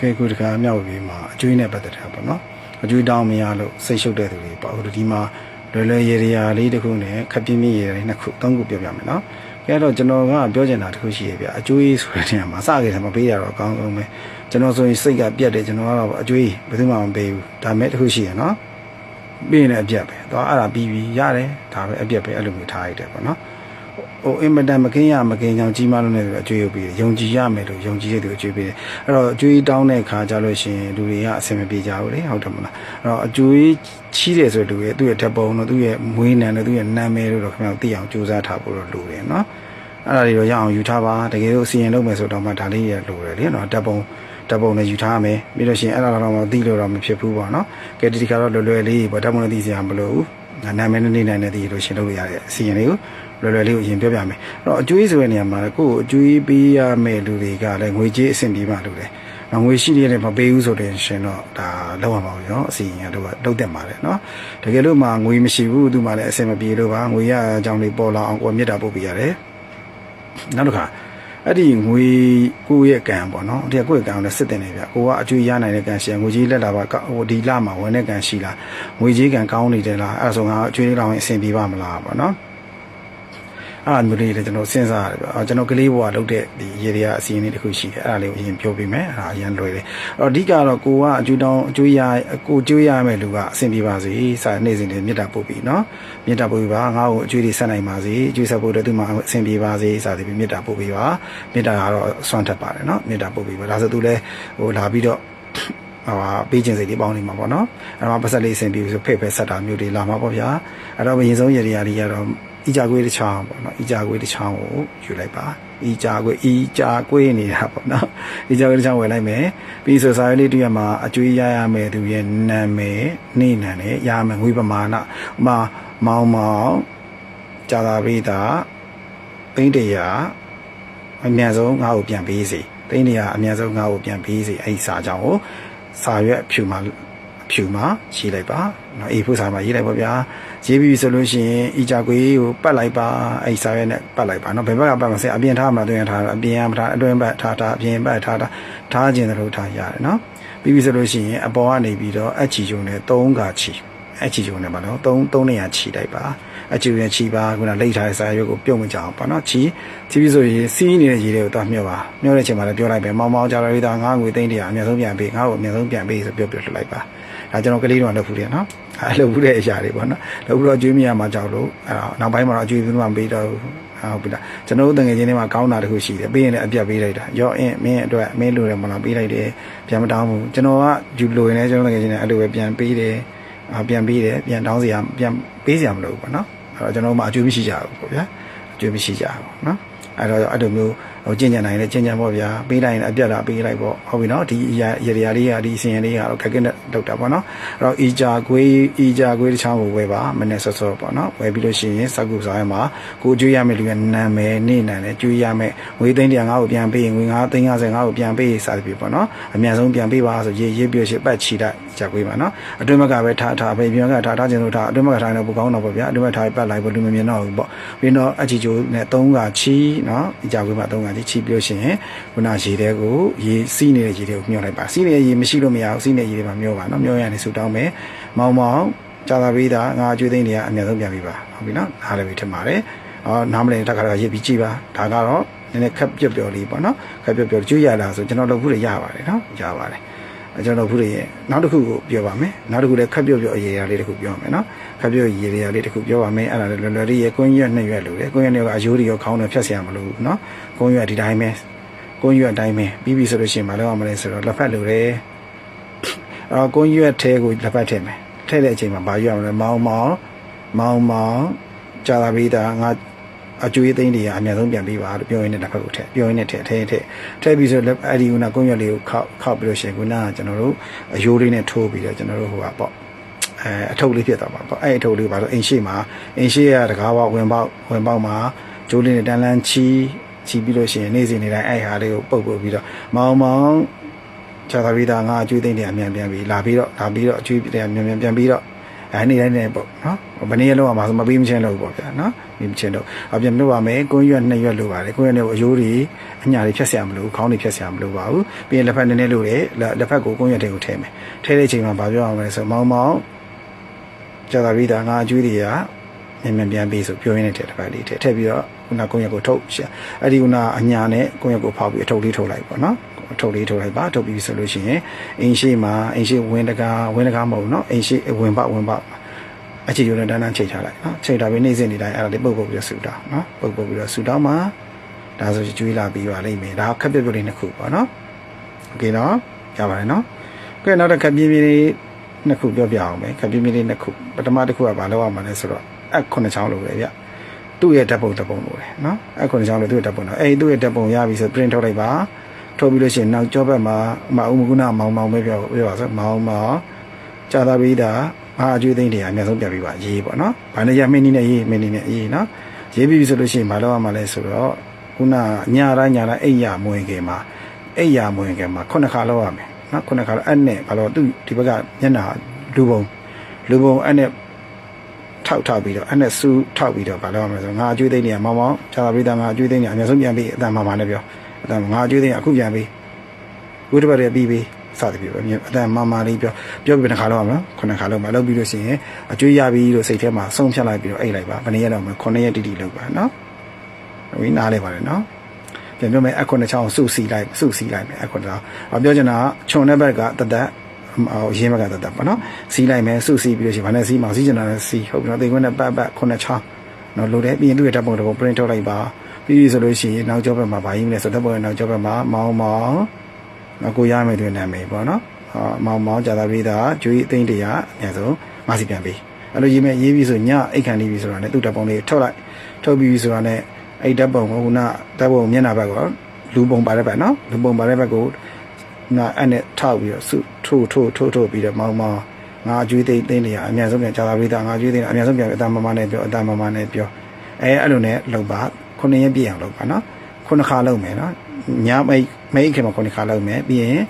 ကဲခုတခါမြောက်ပြီးမှာအကျွေးနဲ့ပတ်သက်တာပေါ့နော်အကျွေးတောင်းမရလို့စိတ်ရှုပ်တဲ့သူတွေပေါ့ဟိုဒီမှာလွယ်လွယ်ရေရာလေးတစ်ခုနဲ့ခပ်ပြင်းပြင်းရေရာလေးနှစ်ခုသုံးခုပြောပြမယ်နော်ကဲတော့ကျွန်တော်ကပြောချင်တာတစ်ခုရှိရပြအကျွေးဆိုတဲ့နေရာမှာစခဲ့တယ်မပေးရတော့အကောင်းဆုံးပဲကျွန်တော်ဆိုရင်စိတ်ကပြတ်တယ်ကျွန်တော်ကတော့အကျွေးဘယ်သူမှမပေးဘူးဒါမဲ့တစ်ခုရှိရနော်ပြီးရင်လည်းအပြတ်ပဲတော့အဲ့ဒါပြီးပြီးရတယ်ဒါပဲအပြတ်ပဲအဲ့လိုမျိုးထားရတယ်ပေါ့နော် ဟိုအင်မတန်မကင်းရမကင်းကြောင်ကြီးမားလို့လည်းအကျွေးရုပ်ပြီးတယ်ယုံကြည်ရမယ်လို့ယုံကြည်တဲ့သူအကျွေးပြီးတယ်အဲ့တော့အကျွေးတောင်းတဲ့ခါကြလို့ရှိရင်လူတွေကအဆင်မပြေကြဘူးလေဟုတ်တယ်မလားအဲ့တော့အကျွေးချီးတယ်ဆိုတဲ့လူရဲ့သူ့ရဲ့ဓာတ်ပုံတို့သူ့ရဲ့မွေးနံတို့သူ့ရဲ့နာမည်တို့တော့ခင်ဗျားသိအောင်ကြိုးစားထားဖို့တော့လိုတယ်နော်အဲ့ဒါတွေတော့ရအောင်ယူထားပါတကယ်လို့အစီရင်လုပ်မယ်ဆိုတော့မှဒါလေးရလိုတယ်လေနော်ဓာတ်ပုံဓာတ်ပုံနဲ့ယူထားမယ်ပြီးလို့ရှိရင်အဲ့ဒါတော့မသိလို့တော့မဖြစ်ဘူးပေါ့နော်ကဲဒီဒီကတော့လွယ်လွယ်လေးပေါ့ဓာတ်ပုံနဲ့သိစရာမလိုဘူး နာမည်နဲ့နေနိုင်တဲ့တည်လို့ရှင်းလို့ရတဲ့အစီရင်လေးကိုလွယ်လွယ်လေးကိုအရင်ပြောပြမယ်အဲ့တော့အကျွေးဆိုတဲ့နေရာမှာကိုယ်အကျွေးပေးရမယ့်လူတွေကလည်းငွေကြေးအဆင်ပြေမှလို့တယ်ငွေရှိရတဲ့မပေးဘူးဆိုတဲ့ရှင်တော့ဒါလောက်ရမှာပေါ့နော်အစီရင်ကတော့လောက်တက်ပါတယ်နော်တကယ်လို့မှငွေမရှိဘူးသူမှလည်းအဆင်မပြေလို့ပါငွေရအကြောင်းလေးပေါ်လာအောင်ကိုယ်မြစ်တာပို့ပေးရတယ်နောက်တစ်ခါ အဲ့ဒီငွေကိုယ့်ရဲ့ကံပေါ့နော်ဒီကကိုယ့်ရဲ့ကံကိုလည်းစစ်တင်နေဗျကိုကအကျွေးရနိုင်တဲ့ကံရှိရင်ငွေကြီးလက်လာပါဟိုဒီလမှာဝင်တဲ့ကံရှိလားငွေကြီးကံကောင်းနေတယ်လားအဲ့ဒါဆိုငါအကျွေးလေးလောင်းရင်အဆင်ပြေပါမလားပေါ့နော် အဲ့ဒါမျိုးလေးလည်းကျွန်တော်စဉ်းစားရတယ်ဗျကျွန်တော်ကလေးဘဝလုပ်တဲ့ဒီရေရအစီအစဉ်လေးတစ်ခုရှိတယ်အဲ့ဒါလေးကိုအရင်ပြောပြမယ်အဲ့ဒါအရင်လွယ်တယ်အဲ့တော့အဓိကတော့ကိုကအကျွေးတောင်းအကျွေးရကိုကျွေးရမယ်လူကအဆင်ပြေပါစေစာနေ့စဉ်တွေမြတ်တာပို့ပြီးနော်မြတ်တာပို့ပြီးပါငါ့ကိုအကျွေးတွေဆက်နိုင်ပါစေအကျွေးဆက်ဖို့အတွက်သူမှအဆင်ပြေပါစေစာတွေပြီးမြတ်တာပို့ပြီးပါမြတ်တာကတော့စွန့်ထက်ပါတယ်နော်မြတ်တာပို့ပြီးပါဒါဆိုသူလည်းဟိုလာပြီးတော့ဟိုပေးခြင်းစိတ်လေးပေါင်းနေမှာပေါ့နော်အဲ့တော့ပတ်ဆက်လေးအဆင်ပြေပြီဆိုဖိတ်ပဲဆက်တာမျိုးတွေလာမှာပေါ့ဗျာအဲ့တော့အရင်ဆုံးရရလေးကတော့ ဤကြကွေးတစ်ချောင်းပေါ့နော်ဤကြကွေးတစ်ချောင်းကိုယူလိုက်ပါဤကြကွေးဤကြကွေးနေတာပေါ့နော်ဤကြကွေးတစ်ချောင်းဝယ်လိုက်မယ်ပြီးဆိုစာရေးလေးတွေ့ရမှာအကျွေးရရမယ်သူရဲ့နာမည်နေနံနဲ့ရမယ်ငွေပမာဏဥမာမောင်မောင်ကြာသာပိတာပိန်းတရာအများဆုံးငါ့ကိုပြန်ပေးစီပိန်းတရာအများဆုံးငါ့ကိုပြန်ပေးစီအဲ့ဒီစာကြောင်းကိုစာရွက်အဖြူမှာအ ဖြူမှာရေးလိုက်ပါနော်အေးဖို့စာမှာရေးလိုက်ပါဗျာရေးပြီးဆိုလို့ရှိရင်ဤကြကွေးကိုပတ်လိုက်ပါအဲ့စာရွက်နဲ့ပတ်လိုက်ပါနော်ဘယ်ဘက်ကပတ်မစဲအပြင်ထားမှာတွင်ထားအပြင်ကထားအတွင်းဘက်ထားထားအပြင်ဘက်ထားထားထားခြင်းတို့ထားရတယ်နော်ပြီးပြီဆိုလို့ရှိရင်အပေါ်ကနေပြီးတော့အချီကျုံနဲ့၃ကချီ အချီကျုံနဲ့ပါနော်၃၃နေရာချီလိုက်ပါအချီနဲ့ချီပါခုနလိတ်ထားတဲ့စာရွက်ကိုပြုတ်မကြအောင်ပါနော်ချီချီပြီးဆိုရင်စီးနေတဲ့ရေတွေကိုတော့မျှော့ပါမျှော့တဲ့အချိန်မှာလည်းပြောလိုက်ပဲမောင်မောင်ကြာရရတာငါငွေသိန်းတရာအများဆုံးပြန်ပေးငါ့ကိုအများဆုံးပြန်ပေးဆိုပြောပြထုတ်လိုက်ပါဒါကျွန်တော်ကလေးတော့လုပ်ဖူးတယ်နော်အဲလုပ်ဖူးတဲ့အရာတွေပေါ့နော်လုပ်ဖူးတော့အကျွေးမရမှာကြောက်လို့အဲတော့နောက်ပိုင်းမှာတော့အကျွေးဘူးမှမပေးတော့ဘူးဟုတ်ပြီလားကျွန်တော်တို့တငယ်ချင်းတွေမှာကောင်းတာတခုရှိတယ်ပေးရင်လည်းအပြတ်ပေးလိုက်တာရော့အင်းမင်းအတွက်မင်းလိုတယ်မလားပေးလိုက်တယ်ပြန်မတောင်းဘူးကျွန်တော်ကယူလိုရင်လည်းကျွန်တော်တငယ်ချင်းတွေအဲ့လိုပဲပြန်ပေးတယ်အာ ပြန်ပေးတယ်ပြန်တောင်းစရာပြန်ပေးစရာမလိုဘူးပေါ့နော်အဲ့တော့ကျွန်တော်တို့မှအကျွေးမရှိကြဘူးပေါ့ဗျာအကျွေးမရှိကြဘူးနော်အဲ့တော့အဲ့လိုမျိုးဟိုကျင့်ကြံနိုင်တယ်ကျင့်ကြံပေါ့ဗျာပေးလိုက်ရင်အပြတ်လာပေးလိုက်ပေါ့ဟုတ်ပြီနော်ဒီရရရလေးကဒီအစီရင်လေးကတော့ခက်ခက်နဲ့လောက်တာပေါ့နော်အဲ့တော့အီဂျာကွေးအီဂျာကွေးတစ်ချောင်းကိုဝယ်ပါမနေ့ဆော့ဆော့ပေါ့နော်ဝယ်ပြီးလို့ရှိရင်စက်ကူစားရမှာကိုကျွေးရမယ်လူရဲ့နာမည်နေနိုင်တယ်ကျွေးရမယ်ငွေသိန်းတရားငါ့ကိုပြန်ပေးရင်ငွေ9သိန်း50ငါ့ကိုပြန်ပေးစသဖြင့်ပေါ့နော်အများဆုံးပြန်ပေးပါဆိုရေးရေးပြီးရှိပတ်ချီလိုက် ဂျာကွေးပါနော်အတွင်းဘက်ကပဲထားထားပဲပြန်ကထားထားခြင်းလို့ထားအတွင်းဘက်ကထားရင်တော့ပိုကောင်းတော့ပေါ့ဗျာအတွင်းဘက်ထားပတ်လိုက်ပေါ့လူမမြင်တော့ဘူးပေါ့ပြီးတော့အချီချိုးနဲ့3ကချီနော်ဂျာကွေးမှာ3ကချီချီပြီးလို့ရှိရင်ခုနရေတဲကိုရေစီးနေတဲ့ရေတဲကိုမျောလိုက်ပါစီးနေတဲ့ရေမရှိလို့မရဘူးစီးနေတဲ့ရေတွေမှာမျောပါနော်မျောရရင်ဆူတောင်းမယ်မောင်မောင်ကြာသာပေးတာငါအကျွေးသိန်းတွေကအများဆုံးပြန်ပေးပါဟုတ်ပြီနော်အားလည်းပြီးထင်ပါတယ်အော်နားမလည်တက်ခါတော့ရစ်ပြီးကြည့်ပါဒါကတော့နည်းနည်းခက်ပြက်ပြော်လေးပေါ့နော်ခက်ပြက်ပြော်ကျွေးရတာဆိုကျွန်တော်လုပ်ဖို့ရရပါတယ်နော်ရပါတယ်အဲ ကျွန်တော်ခုတွေရဲ့နောက်တစ်ခုကိုပြောပါမယ်နောက်တစ်ခုလည်းခက်ပြော့ပြော့အရေရာလေးတစ်ခုပြောမယ်နော်ခက်ပြော့ရေရာလေးတစ်ခုပြောပါမယ်အဲ့ဒါလည်းလွယ်လွယ်လေးရဲ့ကွင်းရွက်နှစ်ရွက်လိုတယ်ကွင်းရွက်နှစ်ရွက်ကအယိုးတွေရောခေါင်းတွေဖြတ်ဆရာမလို့နော်ကွင်းရွက်ဒီတိုင်းပဲကွင်းရွက်အတိုင်းပဲပြီးပြီဆိုလို့ရှိရင်မလုပ်ရမလဲဆိုတော့လက်ဖက်လိုတယ်အဲ့တော့ကွင်းရွက်ထဲကိုလက်ဖက်ထည့်မယ်ထည့်တဲ့အချိန်မှာဘာရွက်ရမလဲမောင်းမောင်းမောင်းမောင်းကြာတာပြီးတာငါ အကျွေးသိန်းတွေကအများဆုံးပြန်ပေးပါလို့ပြောရင်းနဲ့တစ်ဖက်ကိုထည့်ပြောရင်းနဲ့ထည့်ထည့်ထည့်ထည့်ပြီးဆိုတော့အဲ့ဒီကကွန်ရက်လေးကိုခောက်ခောက်ပြီးလို့ရှိရင်ခုနကကျွန်တော်တို့အယိုးလေးနဲ့ထိုးပြီးတော့ကျွန်တော်တို့ဟိုကပေါ့အဲအထုပ်လေးဖြစ်သွားပါပေါ့အဲ့အထုပ်လေးပါဆိုအိမ်ရှိမှာအိမ်ရှိရတကားပေါက်ဝင်ပေါက်ဝင်ပေါက်မှာကျိုးလေးနဲ့တန်းလန်းချီချီပြီးလို့ရှိရင်နေ့စဉ်နေ့တိုင်းအဲ့ဟာလေးကိုပုတ်ပုတ်ပြီးတော့မောင်မောင်ခြာသာပြီးသားငါအကျွေးသိန်းတွေအမြန်ပြန်ပြီးလာပြီးတော့လာပြီးတော့အကျွေးတွေအမြန်မြန်ပြန်ပြီးတော့ ဒါနေ့တိုင်းနဲ့ပေါ့နော်ဘယ်နည်းရလောက်အောင်မပေးမချင်းလို့ပေါ့ဗျာနော်ပြီးမချင်းတော့အပြင်ပြောပါမယ်ကွန်းရွက်နှစ်ရွက်လိုပါတယ်ကွန်းရွက်နဲ့အယိုးတွေအညာတွေဖြတ်ဆရာမလို့ခေါင်းတွေဖြတ်ဆရာမလို့ပါဘူးပြီးရင်လက်ဖက်နည်းနည်းလို့လေလက်ဖက်ကိုကွန်းရွက်တွေကိုထည့်မယ်ထည့်တဲ့အချိန်မှာဗာပြောအောင်လဲဆိုမောင်းမောင်းကြာတာပြီးတာငါအကျွေးတွေကမြန်မြန်ပြန်ပြီးဆိုပြောရင်းနဲ့ထည့်တစ်ပတ်လေးထည့်ထည့်ပြီးတော့ခုနကွန်းရွက်ကိုထုတ်ရှာအဲ့ဒီခုနအညာနဲ့ကွန်းရွက်ကိုဖောက်ပြီးအထုတ်လေးထုတ်လိုက်ပေါ့နော်အ ထုတ်လေးထုတ်လိုက်ပါထုတ်ပြီးဆိုလို့ရှိရင်အင်းရှိမှာအင်းရှိဝင်းတကာဝင်းတကာမဟုတ်ဘူးเนาะအင်းရှိဝင်ပဝင်ပအခြေရုံနဲ့တန်းတန်းချိန်ထားလိုက်เนาะချိန်ထားပြီးနေ့စဉ်နေ့တိုင်းအဲ့ဒါလေးပုတ်ပုတ်ပြီးတော့ဆူတောင်းเนาะပုတ်ပုတ်ပြီးတော့ဆူတောင်းမှာဒါဆိုကျွေးလာပြီးပါလိမ့်မယ်ဒါခက်ပြက်ပြက်လေးနှစ်ခုပေါ့เนาะโอเคเนาะရပါတယ်เนาะကဲနောက်တစ်ခက်ပြင်းပြင်းလေးနှစ်ခုပြောပြအောင်ပဲခက်ပြင်းပြင်းလေးနှစ်ခုပထမတစ်ခုကဘာလောက်ရမှာလဲဆိုတော့အခုနှစ်ချောင်းလိုပဲဗျသူ့ရဲ့ဓာတ်ပုံဓာတ်ပုံလိုတယ်เนาะအခုနှစ်ချောင်းလိုသူ့ရဲ့ဓာတ်ပုံတော့အဲ့ဒီသူ့ရဲ့ဓာတ်ပုံရပြီဆို print ထုတ်လိုက်ပါ ထုတ်ပြီးလို့ရှိရင်နောက်ကြောဘက်မှာမအုံမကုနာမောင်မောင်ပဲပြောပြောပါဆိုမောင်မောင်ကြာသာပြီးတာအာအကျွေးသိန်းတွေအများဆုံးပြပြီးပါရေးပေါ့နော်။ဘာနဲ့ရမင်းနီနဲ့ရေးမင်းနီနဲ့ရေးနော်။ရေးပြီးပြီဆိုလို့ရှိရင်မလုပ်ရမှာလဲဆိုတော့ခုနညာတိုင်းညာတိုင်းအိပ်ရမွေခင်မှာအိပ်ရမွေခင်မှာခုနှစ်ခါလောက်ရမယ်နော်ခုနှစ်ခါလောက်အဲ့နဲ့ဘာလို့သူဒီဘက်ကမျက်နှာလူပုံလူပုံအဲ့နဲ့ထောက်ထောက်ပြီးတော့အဲ့နဲ့စူးထောက်ပြီးတော့ဘာလုပ်ရမလဲဆိုတော့ငါအကျွေးသိန်းတွေကမောင်မောင်ကြာသာပြီးတာငါအကျွေးသိန်းတွေအများဆုံးပြန်ပြီးအတန်မာမာနဲ့ပြော အတန်ငါအကျွေးသိရင်အခုပြန်ပြီးဝိတ္တပတ်ရပြီးပြီးစသည်ဖြစ်ပဲအတန်မမလေးပြောပြောပြီးတစ်ခါလောက်အောင်နော်ခုနှစ်ခါလောက်မှလောက်ပြီးလို့ရှိရင်အကျွေးရပြီလို့စိတ်ထဲမှာဆုံးဖြတ်လိုက်ပြီးတော့အိတ်လိုက်ပါဘယ်နည်းရတော့မခုနှစ်ရက်တိတိလောက်ပါနော်ဝိနားလဲပါတယ်နော်ပြန်ပြောမယ်အခုနှစ်ချောင်းစုစီလိုက်စုစီလိုက်မယ်အခုတော့ပြောချင်တာခြုံတဲ့ဘက်ကတသက်ဟိုရင်းဘက်ကတသက်ပေါ့နော်စီးလိုက်မယ်စုစီပြီးလို့ရှိရင်ဘာနဲ့စီးမှာစီးချင်တာနဲ့စီးဟုတ်ပြီနော်တိမ်ခွန်းနဲ့ပတ်ပတ်ခုနှစ်ချောင်းနော်လိုတယ်ပြီးရင်သူ့ရဲ့ဓာတ်ပုံတစ်ပုံ print ထုတ်လိုက်ပါ ပြီးပြီဆိုလို့ရှိရင်နောက်ကျောဘက်မှာဗာရေးမလဲဆိုတော့ဘက်နောက်ကျောဘက်မှာမောင်းမောင်းနောက်ကိုရမယ်တွင်နာမည်ပေါ့နော်ဟာမောင်းမောင်းကြာသာပြီးသားကျွေးအသိန်းတရာအများဆုံးမစီပြန်ပြီးအဲ့လိုရေးမယ်ရေးပြီးဆိုညအိတ်ခံနေပြီဆိုတာနဲ့သူ့တပ်ပုံလေးထုတ်လိုက်ထုတ်ပြီးပြီဆိုတာနဲ့အဲ့တပ်ပုံကခုနတပ်ပုံမျက်နှာဘက်ကလူပုံပါတဲ့ဘက်နော်လူပုံပါတဲ့ဘက်ကိုနာအဲ့နဲ့ထောက်ပြီးတော့စုထိုးထိုးထိုးထိုးပြီးတော့မောင်းမောင်းငါကျွေးသိန်းသိန်းတရာအများဆုံးပြန်ကြာသာပြီးသားငါကျွေးသိန်းအများဆုံးပြန်အတမမနဲ့ပြောအတမမနဲ့ပြောအဲအဲ့လိုနဲ့လောက်ပါ ခုနှစ်ရက်ပြည့်အောင်လုပ်ပါနော်ခုနှစ်ခါလုပ်မယ်နော်ညမိတ်မိတ်ခင်မှာခုနှစ်ခါလုပ်မယ်ပြီးရင်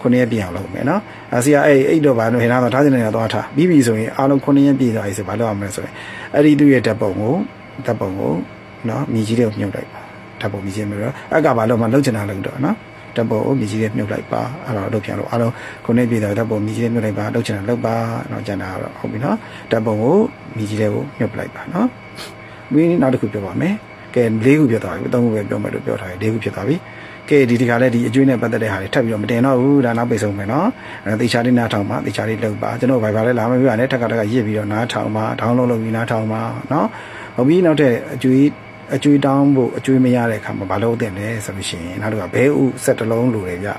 ခုနှစ်ရက်ပြည့်အောင်လုပ်မယ်နော်အစီကအဲ့အဲ့တော့ဘာလို့ဟင်လာတော့ထားစနေရတော့ထားပြီးပြီဆိုရင်အားလုံးခုနှစ်ရက်ပြည့်သွားပြီဆိုဘာလုပ်ရမလဲဆိုရင်အဲ့ဒီသူ့ရဲ့ဓာတ်ပုံကိုဓာတ်ပုံကိုနော်မြည်ကြီးတွေကိုမြုပ်လိုက်ပါဓာတ်ပုံမြည်ကြီးမျိုးတော့အကဘာလို့မှလုပ်ချင်တာလုပ်တော့နော်ဓာတ်ပုံကိုမြည်ကြီးတွေမြုပ်လိုက်ပါအဲ့တော့လုပ်ပြန်လို့အားလုံးခုနှစ်ပြည့်သွားဓာတ်ပုံမြည်ကြီးတွေမြုပ်လိုက်ပါလုပ်ချင်တာလုပ်ပါတော့ကျန်တာတော့ဟုတ်ပြီနော်ဓာတ်ပုံကိုမြည်ကြီးတွေကိုမြုပ်လိုက်ပါနော်ပြီးနောက်တစ်ခုပြောပါမယ် ကဲ၄ခုဖြစ်သွားပြီသုံးခုပဲပြောမယ်လို့ပြောထားတယ်၄ခုဖြစ်သွားပြီကဲဒီဒီကလည်းဒီအကျွေးနဲ့ပတ်သက်တဲ့ဟာတွေထပ်ပြီးတော့မတင်တော့ဘူးဒါနောက်ပိတ်ဆုံးမယ်နော်အဲတေချာလေးနားထောင်ပါတေချာလေးလုပ်ပါကျွန်တော်ဗိုင်ဘာလည်းလာမပြရနဲ့ထက်ကထက်ကရစ်ပြီးတော့နားထောင်ပါဒေါင်းလုံးလုပ်ပြီးနားထောင်ပါနော်ဟုတ်ပြီနောက်ထပ်အကျွေးအကျွေးတောင်းဖို့အကျွေးမရတဲ့အခါမှာဘာလို့တင်လဲဆိုလို့ရှိရင်နောက်တစ်ခါဘဲဥဆက်တစ်လုံးလိုတယ်ဗျ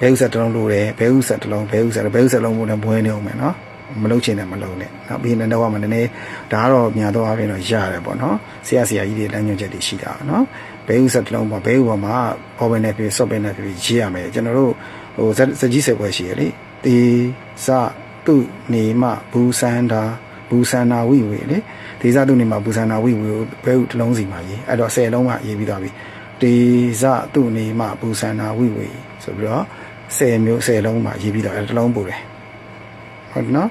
ဘဲဥဆက်တစ်လုံးလိုတယ်ဘဲဥဆက်တစ်လုံးဘဲဥဆက်ဘဲဥဆက်လုံးကိုလည်းဘွဲနေအောင်မယ်နော် မလုပ်ချင်တယ်မလုပ်နဲ့။နောက်ပြီးရင်တော့မှနည်းနည်းဒါကတော့များတော့အပြင်တော့ရတယ်ပေါ့နော်။ဆရာဆရာကြီးတွေတန်းညွှန်ချက်တွေရှိတာနော်။ဘဲဥဆက်တလုံးပေါ့ဘဲဥပေါ်မှာပေါ်ပင်နဲ့ပြဆော့ပင်နဲ့ပြရေးရမယ်။ကျွန်တော်တို့ဟိုစကြီးဆက်ပွဲရှိရလေ။တေစတုနေမဘူစန္ဒာဘူစန္နာဝိဝေလေ။တေစတုနေမဘူစန္နာဝိဝေဘဲဥတလုံးစီမှာရေး။အဲ့တော့10လုံးမှရေးပြီးသွားပြီ။တေစတုနေမဘူစန္နာဝိဝေဆိုပြီးတော့10မျိုး10လုံးမှရေးပြီးတော့အဲ့တလုံးပို့တယ်။ ဟုတ်နော်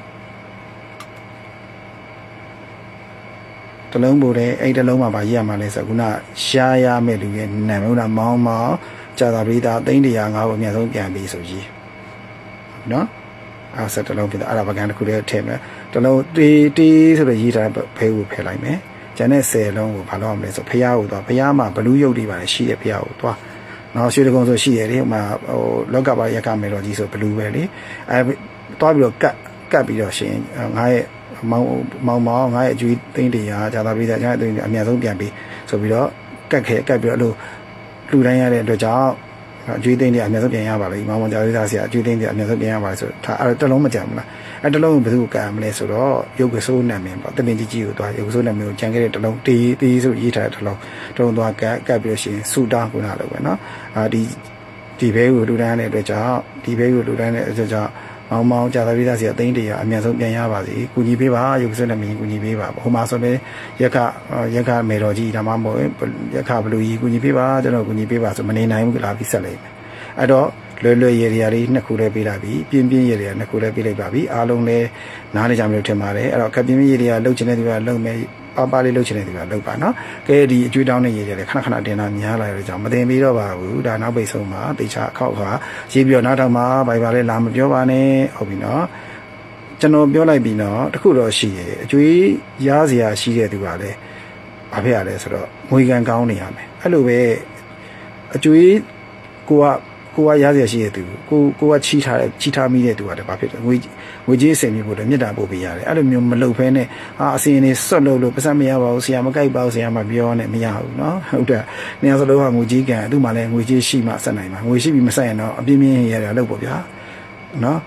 တလုံးပို့တယ်အဲ့တလုံးမှာဗာရေးရမှာလဲဆိုခုနရှားရမဲ့လူရဲ့နာမည်ကမောင်းမောင်းကြာသာပိသားသိန်း100ငါ့ကိုအများဆုံးပြန်ပြီးဆိုကြီးနော်အဲ့ဆက်တလုံးပြတာအဲ့ဒါပကံတစ်ခုတည်းထည့်မယ်တလုံးတေးတေးဆိုတော့ရေးထားဖဲကိုဖယ်လိုက်မယ်ကျန်တဲ့10လုံးကိုဘာလုပ်ရမလဲဆိုဖျားကိုသွားဖျားမှာဘလူးရုပ်တွေပါလေရှိတယ်ဖျားကိုသွားနောက်ရွှေတကုံဆိုရှိတယ်လေဟိုမှာဟိုလောက်ကပါရက်ကမယ်တော်ကြီးဆိုဘလူးပဲလေအဲသွားပြီးတော့ကတ် ကတ်ပြီးတော့ရှင်ငါရဲ့မောင်မောင်မောင်ငါရဲ့အကျွေးသိန်းတရားဂျာသာပြီးတဲ့ကျွန်တော်အသိအများဆုံးပြန်ပြီးဆိုပြီးတော့ကတ်ခဲကတ်ပြီးတော့အဲ့လိုလူတိုင်းရတဲ့အတွက်ကြောင့်အကျွေးသိန်းတွေအများဆုံးပြန်ရပါလိမ့်မောင်မောင်ဂျာသာဆရာအကျွေးသိန်းတွေအများဆုံးပြန်ရပါလိမ့်ဆိုဒါအဲ့တလုံးမကြံဘူးလားအဲ့တလုံးဘယ်သူကတ်မလဲဆိုတော့ရုပ်ကစိုးနာမည်ပေါ့တပင်ကြီးကြီးကိုသွားရုပ်စိုးနာမည်ကိုကြံခဲ့တဲ့တလုံးတေးတေးဆိုရေးထားတဲ့တလုံးတလုံးသွားကတ်ကတ်ပြီးလို့ရှိရင်စူတာခုနလိုပဲเนาะအာဒီဒီဘဲကိုလူတန်းတဲ့အတွက်ကြောင့်ဒီဘဲကိုလူတန်းတဲ့အတွက်ကြောင့် မောင်မောင်ကြာသပိသားစီအသိန်းတရာအမြန်ဆုံးပြန်ရပါစေ။ကုညီပေးပါရုပ်စွနဲ့မင်းကုညီပေးပါ။ဟိုမှာဆိုလည်းရက်ခရက်ခမေတော်ကြီးဒါမှမဟုတ်ရက်ခဘလူကြီးကုညီပေးပါကျွန်တော်ကုညီပေးပါဆိုမနေနိုင်ဘူးလာပြီးဆက်လိုက်မယ်။အဲ့တော့လွယ်လွယ်ရေရာလေးနှစ်ခုလည်းပေးလိုက်ပြီပြင်းပြင်းရေရာနှစ်ခုလည်းပေးလိုက်ပါပြီအားလုံးလည်းနားနေကြမလို့ထင်ပါတယ်အဲ့တော့ခပ်ပြင်းပြင်းရေရာလှုပ်ချင်တဲ့သူကလှုပ်မယ် ပါပါလေးလှုပ်ချင်တဲ့သူကလှုပ်ပါနော်ကဲဒီအကျွေးတောင်းတဲ့ရေရာလည်းခဏခဏတင်တာများလာရတဲ့ကြောင့်မတင်ပြီးတော့ပါဘူးဒါနောက်ပိတ်ဆုံးမှာတေချာအခောက်ခါရေးပြီးတော့နောက်တော့မှဘိုင်ပါလေးလာမပြောပါနဲ့ဟုတ်ပြီနော်ကျွန်တော်ပြောလိုက်ပြီးတော့တခုတော့ရှိတယ်အကျွေးရစရာရှိတဲ့သူကလည်းဘာဖြစ်ရလဲဆိုတော့ငွေကန်ကောင်းနေရမယ်အဲ့လိုပဲအကျွေးကိုက ကိုကရစရာရှိတဲ့သူကိုကိုကချီထားတဲ့ချီထားမိတဲ့သူကလည်းဘာဖြစ်လဲငွေငွေကြေးအစင်မျိုးကိုလည်းမြတ်တာပို့ပေးရတယ်အဲ့လိုမျိုးမလုပ်ဖဲနဲ့အာအစင်နေစွတ်လို့လို့ပတ်စံမရပါဘူးဆရာမကြိုက်ပါဘူးဆရာမပြောနဲ့မရဘူးเนาะဟုတ်တယ်နေရာစလုံးကငွေကြေးကန်သူ့မှာလည်းငွေကြေးရှိမှဆက်နိုင်မှာငွေရှိပြီးမဆက်ရင်တော့အပြင်းပြင်းရရလောက်ပေါ့ဗျာ နော်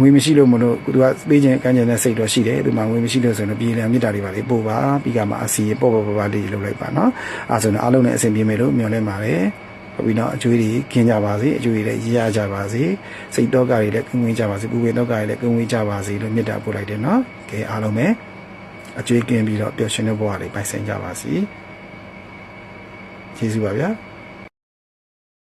ငွေမရှိလို့မလို့သူကပေးခြင်းကမ်းခြင်းနဲ့စိတ်တော့ရှိတယ်သူမှငွေမရှိလို့ဆိုရင်ပြည်လံမြစ်တာတွေပါလေပို့ပါပြီးကမှအစီပေါ့ပေါ့ပေါ့ပါလေးလုပ်လိုက်ပါနော်အဲဆိုရင်အားလုံးနဲ့အဆင်ပြေမယ်လို့မျှော်လင့်ပါတယ် ဟုတ်ပြီနော်အကျွေးတွေခင်းကြပါစေအကျွေးတွေလည်းရရကြပါစေစိတ်တော့ကတွေလည်းကင်းဝေးကြပါစေပူဝေတော့ကတွေလည်းကင်းဝေးကြပါစေလို့မြတ်တာပို့လိုက်တယ်နော်ကဲအားလုံးပဲအကျွေးကင်းပြီးတော့ပျော်ရွှင်တဲ့ဘဝလေးပိုင်ဆိုင်ကြပါစေကျေးဇူးပါဗျာ